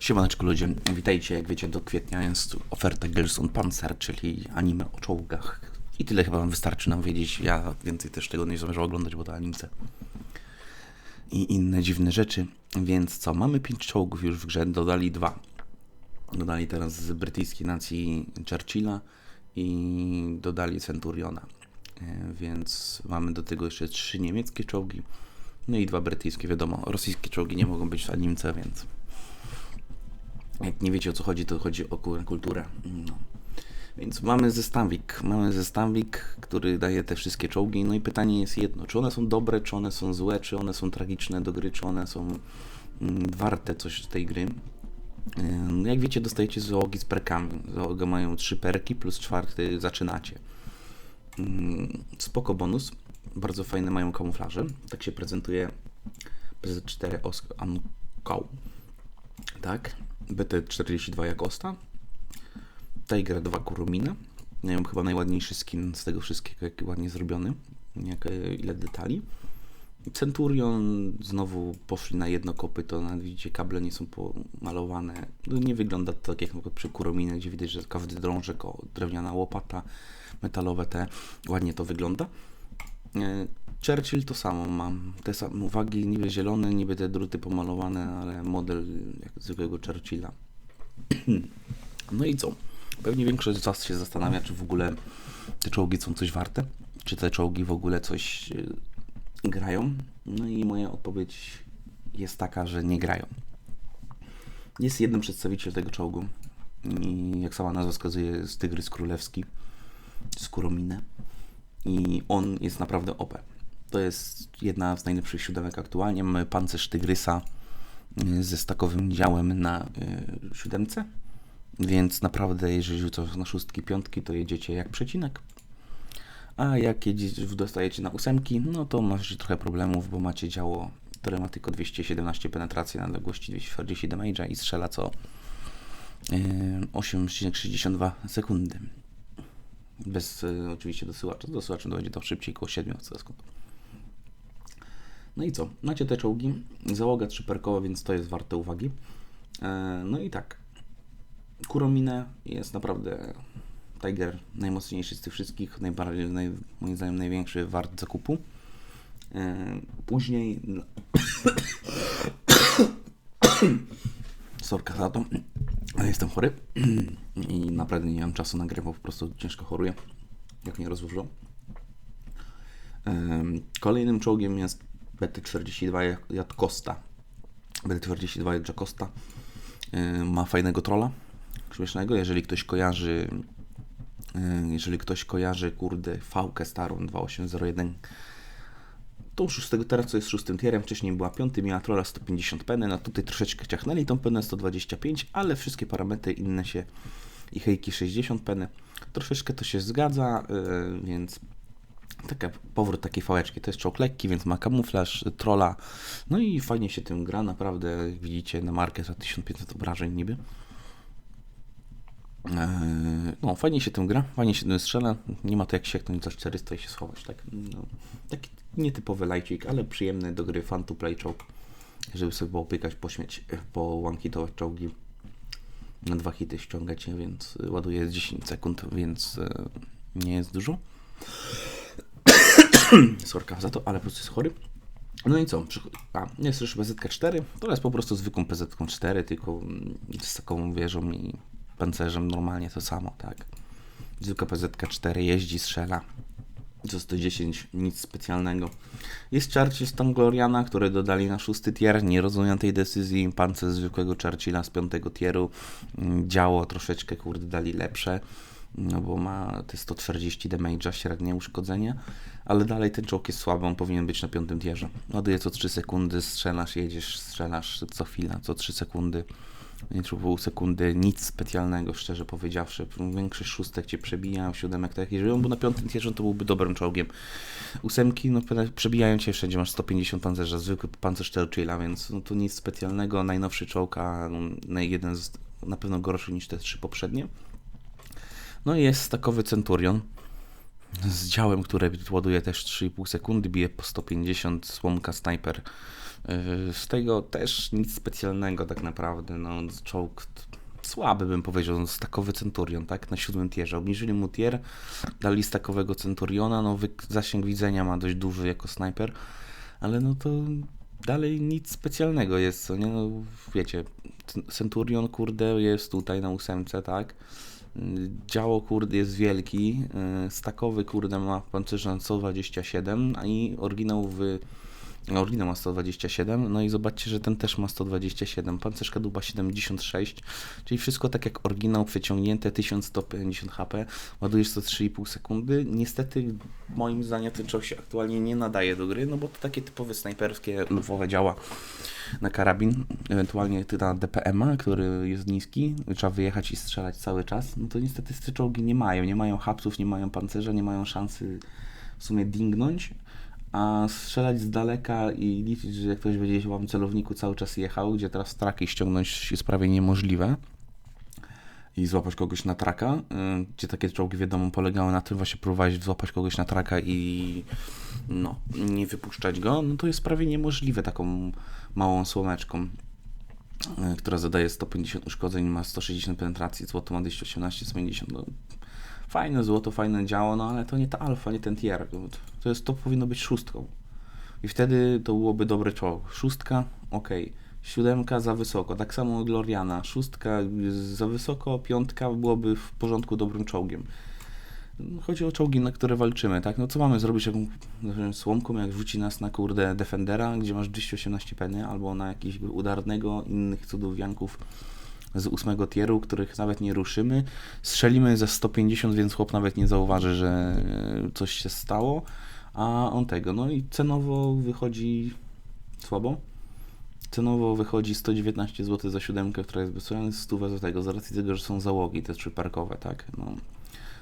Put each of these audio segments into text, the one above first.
Siemaneczko ludzie, witajcie. Jak wiecie, do kwietnia jest oferta Girls on Panzer, czyli anime o czołgach. I tyle chyba wam wystarczy nam wiedzieć. Ja więcej też tego nie zamierzam oglądać, bo to animce. I inne dziwne rzeczy. Więc co, mamy pięć czołgów już w grze, dodali dwa. Dodali teraz z brytyjskiej nacji Churchilla i dodali Centuriona. E, Więc mamy do tego jeszcze trzy niemieckie czołgi. No i dwa brytyjskie, wiadomo. Rosyjskie czołgi nie mogą być w animce, więc jak nie wiecie o co chodzi, to chodzi o ku- kulturę. No. Więc mamy zestawik. Mamy zestawik, który daje te wszystkie czołgi. No i pytanie jest jedno: czy one są dobre, czy one są złe, czy one są tragiczne do gry, czy one są mm, warte coś z tej gry. Ym, Jak wiecie, dostajecie załogi z perkami. Załoga mają trzy perki, plus czwarty zaczynacie. Ym, Spoko bonus. Bardzo fajne mają kamuflaże. Tak się prezentuje PZ4 Oscar Ankoł. Tak. BT42 jak Osta. Tiger 2 Kurumina. Mają chyba najładniejszy skin z tego wszystkiego, jaki ładnie zrobiony. Jak, e, ile detali. Centurion znowu poszli na jedno kopyto, nawet widzicie, kable nie są pomalowane. No, nie wygląda to tak jak przykład przy Kurominie, gdzie widać, że każdy drążek, o, drewniana łopata, metalowe te, ładnie to wygląda. E, Churchill to samo mam. Te same uwagi, niby zielone, niby te druty pomalowane, ale model jak zwykłego Churchilla. No i co? Pewnie większość z Was się zastanawia, czy w ogóle te czołgi są coś warte, czy te czołgi w ogóle coś y, grają. No i moja odpowiedź jest taka, że nie grają. Jest jeden przedstawiciel tego czołgu i jak sama nazwa wskazuje, jest Tygrys Królewski z Kurominę i on jest naprawdę OP. To jest jedna z najlepszych siódemek aktualnie. Mamy pancerz Tygrysa y, ze stakowym działem na y, siódemce, więc naprawdę jeżeli rzucasz na szóstki, piątki, to jedziecie jak przecinek. A jak jedziecie, dostajecie na ósemki, no to macie trochę problemów, bo macie działo, które ma tylko 217 penetracji na odległości 240 damage'a i strzela co y, 8,62 sekundy. Bez y, oczywiście dosyłacza. Z dosyłaczem będzie to szybciej, około 7 sekund. No i co? Macie te czołgi. Załoga trzyperkowa, więc to jest warte uwagi. E, no i tak. Kurominę jest naprawdę Tiger najmocniejszy z tych wszystkich, najbardziej, naj, moim zdaniem największy wart zakupu. E, później sorka za to, jestem chory i naprawdę nie mam czasu nagrywał, po prostu ciężko choruję, jak mnie rozłożyło. Em, Kolejnym czołgiem jest BT-42 Jadkosta. BT-42 Jadkosta ma fajnego trolla, śmiesznego, jeżeli ktoś kojarzy jeżeli ktoś kojarzy, kurde, fałkę starą 2801 tą szóstego, teraz co jest szóstym tierem, wcześniej była piąty, miała trolla 150 peny, no tutaj troszeczkę ciachnęli tą penę 125, ale wszystkie parametry inne się i hejki 60 peny, troszeczkę to się zgadza, yy, więc taka, powrót takiej fałeczki, to jest czołg lekki, więc ma kamuflaż, trolla, no i fajnie się tym gra, naprawdę, widzicie, na markę za 1500 obrażeń niby. Eee, No, fajnie się tym gra, fajnie się tym strzela. Nie ma to jak sieknąć za 400 i się schować, tak? No, taki nietypowy lajcik, ale przyjemny do gry, fun to play czołg. Żeby sobie popykać, pośmieć, po one-hitować czołgi. Na dwa hity ściągacie, więc ładuje 10 sekund, więc e, nie jest dużo. Sorka za to, ale po prostu jest chory. No i co? A, jest już PZ4, to jest po prostu zwykłą PZ4, tylko mm, z taką wieżą i pancerzem normalnie to samo, tak. Zwykła PZ4 jeździ, strzela. Co 110, nic specjalnego. Jest Churchill z Tangloriana, który dodali na szósty tier. Nie rozumiem tej decyzji. Pancerz zwykłego Churchilla z piątego tieru. Mm, Działo troszeczkę, kurde, dali lepsze. No bo ma te 140 damage'a, średnie uszkodzenie. Ale dalej ten czołg jest słaby, on powinien być na piątym tierze. Ładuje co 3 sekundy, strzelasz, jedziesz, strzelasz co chwila, co 3 sekundy nie trzeba pół sekundy, nic specjalnego, szczerze powiedziawszy. Większość szóstek cię przebija, siódemek tak. Jeżeli on był na piątym tierze, to byłby dobrym czołgiem. Ósemki, no przebijają cię wszędzie, masz 150 pancerza, zwykły pancerz Churchilla, więc no to nic specjalnego. Najnowszy czołg, a no, jeden z, na pewno gorszy niż te trzy poprzednie. No i jest takowy Centurion z działem, które ładuje też 3,5 sekundy, bije po 150, słomka, snajper Yy, Z tego też nic specjalnego tak naprawdę. No, czołg słaby bym powiedział, stakowy Centurion, tak? Na siódmym tierze. Obniżyli mu tier, dali stakowego Centuriona, no zasięg widzenia ma dość duży jako snajper, ale no to dalej nic specjalnego jest, co nie? No, wiecie, Centurion, kurde, jest tutaj na ósemce, tak? Yy, Działo, kurde, jest wielki, yy, stakowy, kurde, ma pancerza na 127, a i oryginał w Oryginał ma 127, no i zobaczcie, że ten też ma 127, pancerz kadłuba 76, czyli wszystko tak jak oryginał przeciągnięte 1150 HP, ładujesz co 3,5 sekundy. Niestety moim zdaniem ten czołg się aktualnie nie nadaje do gry, no bo to takie typowe snajperskie lufowe działa na karabin, ewentualnie na DPM-a, który jest niski, trzeba wyjechać i strzelać cały czas, no to niestety te czołgi nie mają, nie mają hapsów, nie mają pancerza, nie mają szansy w sumie dingnąć, a strzelać z daleka i liczyć, że jak ktoś będzie w celowniku cały czas jechał, gdzie teraz traki ściągnąć jest prawie niemożliwe i złapać kogoś na traka, y, gdzie takie czołgi wiadomo polegały na tym, właśnie próbować złapać kogoś na traka i no, nie wypuszczać go, no to jest prawie niemożliwe taką małą słomeczką, y, która zadaje 150 uszkodzeń, ma 160 penetracji, złoto ma 218, 150, no fajne złoto, fajne działo, no ale to nie ta alfa, nie ten tier. To, jest, to powinno być szóstką. I wtedy to byłoby dobry czołg. Szóstka, ok. Siódemka za wysoko. Tak samo Gloriana. Szóstka za wysoko, piątka byłoby w porządku dobrym czołgiem. Chodzi o czołgi, na które walczymy, tak? No co mamy zrobić jaką słomką, jak rzuci nas na kurde Defendera, gdzie masz 218 peny, albo na jakiś udarnego, innych cudów wianków z ósmego tieru, których nawet nie ruszymy. Strzelimy ze 150, więc chłop nawet nie zauważy, że e, coś się stało, a on tego. No i cenowo wychodzi słabo. Cenowo wychodzi 119 zł za siódemkę, która jest wysłana z 100 za tego, z racji tego, że są załogi te trzy parkowe, tak? No,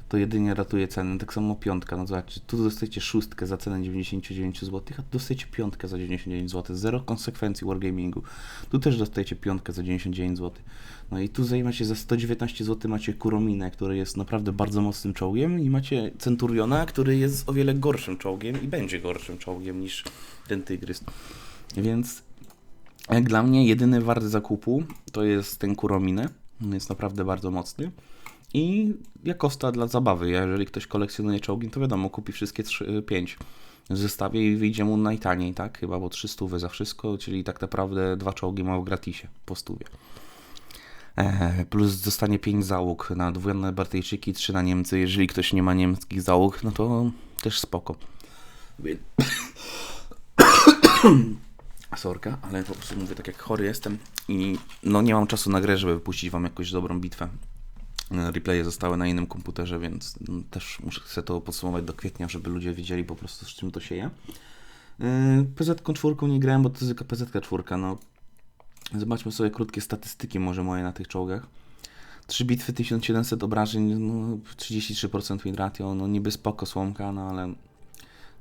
to jedynie ratuje cenę. Tak samo piątka, no zobaczcie, tu dostajecie szóstkę za cenę 99 zł, a tu dostajecie piątkę za 99 zł. Zero konsekwencji wargamingu. Tu też dostajecie piątkę za 99 zł. No i tu zajmacie za 119 zł macie Kurominę, który jest naprawdę bardzo mocnym czołgiem i macie Centuriona, który jest o wiele gorszym czołgiem i będzie gorszym czołgiem niż ten Tygrys. Więc jak dla mnie jedyny wart zakupu to jest ten Kuromine. On jest naprawdę bardzo mocny. I jakosta dla zabawy. Jeżeli ktoś kolekcjonuje czołgi, to wiadomo, kupi wszystkie 5 w zestawie i wyjdzie mu najtaniej, tak? Chyba bo 300 za wszystko, czyli tak naprawdę dwa czołgi ma w gratisie po stówie. Eee, Plus dostanie 5 załóg na dwójne Bartyjczyki, 3 na Niemcy. Jeżeli ktoś nie ma niemieckich załóg, no to też spoko. Sorka, ale po prostu mówię tak jak chory jestem i no nie mam czasu na grę, żeby wypuścić wam jakąś dobrą bitwę. Replaye zostały na innym komputerze, więc no, też muszę chcę to podsumować do kwietnia, żeby ludzie wiedzieli po prostu z czym to się je. PZ czwórką nie grałem, bo to jest tylko PZ czwórka, no. Zobaczmy sobie krótkie statystyki może moje na tych czołgach. Trzy bitwy, 1700 obrażeń, no 33% win ratio, no niby spoko słomka, no ale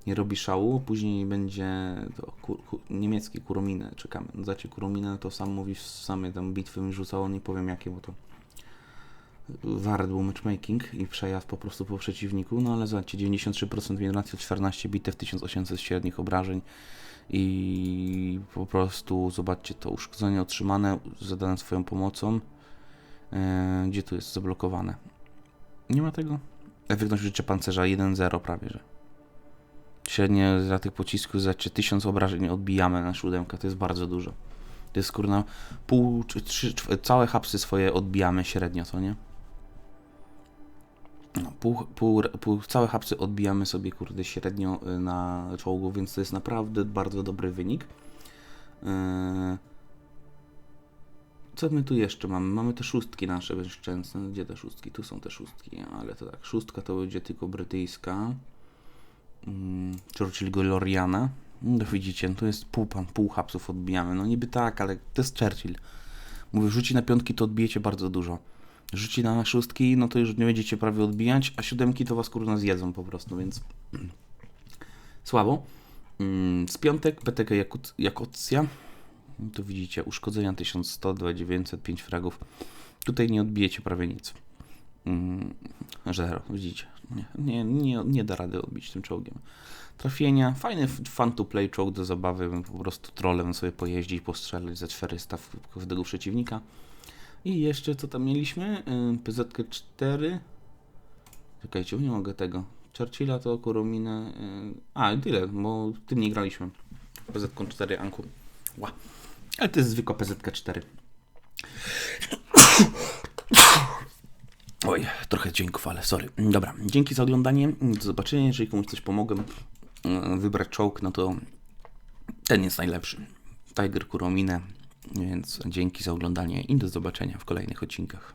nie robi szału. Później będzie to kur, kur, niemieckie Kurominy, czekamy. No, Zacie Kurominę, to sam mówisz, same tam bitwy mi rzucało, nie powiem jakie, bo to był matchmaking i przejazd po prostu po przeciwniku, no ale zobaczcie, 93% win ratio, 14 bitew, 1800 średnich obrażeń i po prostu zobaczcie to uszkodzenie otrzymane, zadane swoją pomocą, e, gdzie tu jest zablokowane. Nie ma tego. Efektywność życia pancerza 1-0 prawie, że. Średnie za tych pocisków za 1000 obrażeń odbijamy na siódemkę, to jest bardzo dużo. To jest kurna pół, czy trzy, całe hapsy swoje odbijamy średnio, co nie? No, pół, pół, pół, całe hapsy odbijamy sobie kurde średnio y, na czołgu, więc to jest naprawdę bardzo dobry wynik. Yy, Co my tu jeszcze mamy? Mamy te szóstki nasze bezszczęsne. Gdzie te szóstki? Tu są te szóstki, ale to tak, szóstka to będzie tylko brytyjska. Mm, Churchill Gloriana. No widzicie, to jest pół pan, pół hapsów odbijamy. No niby tak, ale to jest Churchill. Mówię, rzuci na piątki, to odbijecie bardzo dużo. Rzuci na szóstki, no to już nie będziecie prawie odbijać, a siódemki to was kurna zjedzą po prostu, więc słabo. Mm, Z piątek Jakut, Jakocja. Tu widzicie uszkodzenia 1100, 2900, 5 fragów. Tutaj nie odbijecie prawie nic. Mm, Zero, widzicie. Nie, nie, nie, da rady odbić tym czołgiem. Trafienia, fajny fun to play czołg do zabawy, po prostu trolem sobie pojeździć, postrzelać ze 400 w w każdego przeciwnika. I jeszcze co tam mieliśmy? Yy, PZ-4. Czekajcie, nie mogę tego. Churchilla to Kurominę. Yy, a, tyle, bo tym nie graliśmy. PZ-4 Anku. Ła. Ale to jest zwykła PZ-4. Oj, trochę dźwięków, ale sorry. Dobra, dzięki za oglądanie. Do zobaczenia. Jeżeli komuś coś pomogłem e, wybrać czołg, no to ten jest najlepszy. Tiger Kuromine. Więc dzięki za oglądanie i do zobaczenia w kolejnych odcinkach.